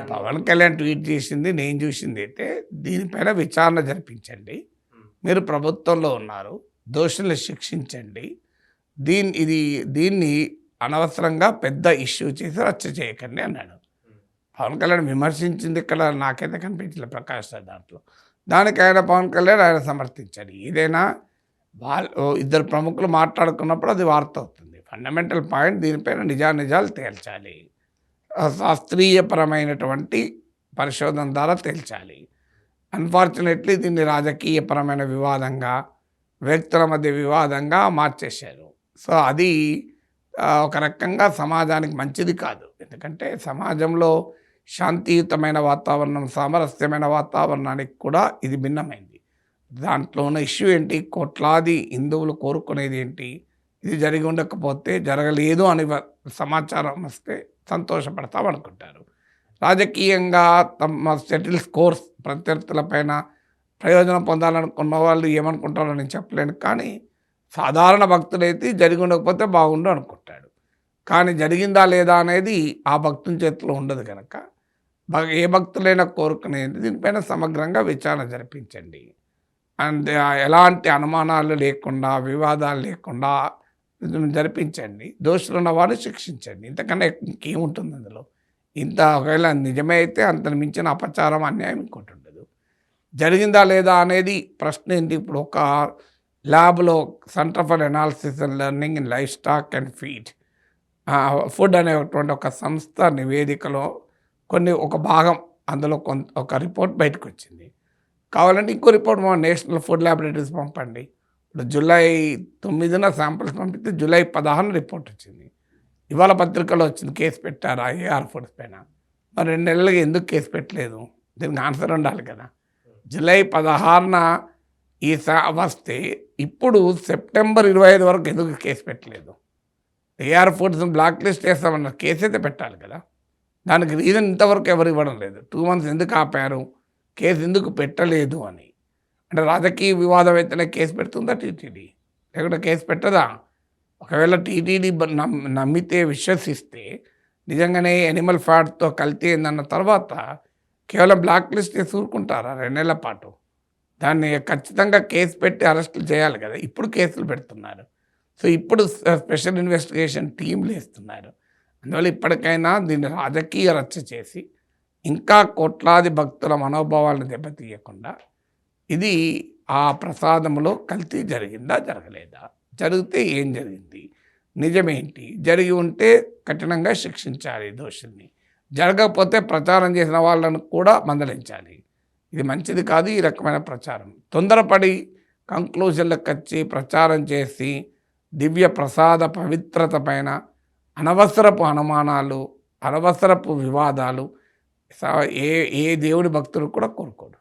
Pawan Kalyan tweet చేసింది నేను చూసింది అయితే దీనిపైన విచారణ జరిపించండి. మీరు ప్రభుత్వంలో ఉన్నారు దోషుల్ని శిక్షించండి. దీని ఇది దీన్ని అనవసరంగా పెద్ద ఇష్యూ చేసి రచ్చ చేయకండి అన్నాడు. పవన్ కళ్యాణ్ విమర్శించింది ఇక్కడ నాకైతే కనిపించలేదు ప్రకాష్ రాజ్ దాంట్లో. దానికి ఆయన పవన్ కళ్యాణ్ ఆయన సమర్థించాడు. ఏదైనా వాళ్ళు ఇద్దరు ప్రముఖులు మాట్లాడుకున్నప్పుడు అది వార్త అవుతుంది. ఫండమెంటల్ పాయింట్ దీనిపైన నిజానిజాలు తేల్చాలి. శాస్త్రీయపరమైనటువంటి పరిశోధన ద్వారా తేల్చాలి. అన్ఫార్చునేట్లీ దీన్ని రాజకీయపరమైన వివాదంగా వ్యక్తుల మధ్య వివాదంగా మార్చేశారు. సో అది ఒక రకంగా సమాజానికి మంచిది కాదు. ఎందుకంటే సమాజంలో శాంతియుతమైన వాతావరణం సామరస్యమైన వాతావరణానికి కూడా ఇది భిన్నమైంది. దాంట్లో ఉన్న ఇష్యూ ఏంటి? కోట్లాది హిందువులు కోరుకునేది ఏంటి? ఇది జరిగి ఉండకపోతే జరగలేదు అని వ- సమాచారం వస్తే సంతోషపడతామనుకుంటారు. రాజకీయంగా తమ సెటిల్ స్కోర్స్ ప్రత్యర్థులపైన ప్రయోజనం పొందాలనుకున్న వాళ్ళు ఏమనుకుంటారో నేను చెప్పలేను. కానీ సాధారణ భక్తుడైతే జరిగి ఉండకపోతే బాగుండు అనుకుంటాడు. కానీ జరిగిందా లేదా అనేది ఆ భక్తుని చేతిలో ఉండదు కనుక భ- ఏ భక్తులైనా కోరుకునేది దీనిపైన సమగ్రంగా విచారణ జరిపించండి. అండ్ ఎలాంటి అనుమానాలు లేకుండా వివాదాలు లేకుండా జరిపించండి. దోషులు ఉన్న శిక్షించండి. ఇంతకన్నా ఇంకేముంటుంది అందులో? ఇంత ఒకవేళ నిజమే అయితే అంత మించిన అపచారం అన్యాయం ఇంకోటి ఉండదు. జరిగిందా లేదా అనేది ప్రశ్న ఏంటి? ఇప్పుడు ఒక ల్యాబ్లో centre for analysis and learning in livestock and feed. Food అనేటువంటి ఒక సంస్థ నివేదికలో కొన్ని ఒక భాగం అందులో కొంత ఒక రిపోర్ట్ బయటకు వచ్చింది కావాలంటే ఇంకో రిపోర్ట్ మా నేషనల్ ఫుడ్ ల్యాబొరేటరీస్ పంపండి. ఇప్పుడు జూలై తొమ్మిదిన శాంపిల్స్ పంపిస్తే జూలై పదహారున రిపోర్ట్ వచ్చింది. ఇవాళ పత్రికలో వచ్చింది కేసు పెట్టారా ఏఆర్ ఫుడ్స్ పైన? మరి రెండు నెలలుగా ఎందుకు కేసు పెట్టలేదు? దీనికి ఆన్సర్ ఉండాలి కదా. జూలై పదహారున ఈ వస్తే ఇప్పుడు సెప్టెంబర్ ఇరవై ఐదు వరకు ఎందుకు కేసు పెట్టలేదు? ఏఆర్ ఫుడ్స్ బ్లాక్ లిస్ట్ చేస్తామన్నారు కేసు అయితే పెట్టాలి కదా. దానికి రీజన్ ఇంతవరకు ఎవరు ఇవ్వడం లేదు. టూ మంత్స్ ఎందుకు ఆపారు? కేసు ఎందుకు పెట్టలేదు అని. అంటే రాజకీయ వివాదం అయితేనే కేసు పెడుతుందా టీటీడీ? లేకుంటే కేసు పెట్టదా? ఒకవేళ టీటీడీ నమ్మితే విశ్వసిస్తే నిజంగానే ఎనిమల్ ఫ్యాట్తో కలితే అయిందన్న తర్వాత కేవలం బ్లాక్ లిస్ట్ చేసి ఊరుకుంటారా రెండేళ్ళ పాటు? దాన్ని ఖచ్చితంగా కేసు పెట్టి అరెస్టులు చేయాలి కదా. ఇప్పుడు కేసులు పెడుతున్నారు. సో ఇప్పుడు స్పెషల్ ఇన్వెస్టిగేషన్ టీంలు వేస్తున్నారు అందువల్ల ఇప్పటికైనా దీన్ని రాజకీయ రచ్చ చేసి ఇంకా కోట్లాది భక్తుల మనోభావాలను దెబ్బతీయకుండా ఇది ఆ ప్రసాదంలో కల్తీ జరిగిందా జరగలేదా? జరిగితే ఏం జరిగింది? నిజమేంటి? జరిగి ఉంటే కఠినంగా శిక్షించాలి దోషుల్ని. జరగకపోతే ప్రచారం చేసిన వాళ్ళను కూడా మందలించాలి. ఇది మంచిది కాదు ఈ రకమైన ప్రచారం. తొందరపడి కంక్లూజన్లకు వచ్చి ప్రచారం చేసి దివ్య ప్రసాద పవిత్రత పైన అనవసరపు అనుమానాలు అనవసరపు వివాదాలు స- ఏ ఏ దేవుడి భక్తుడు కూడా కోరుకోడు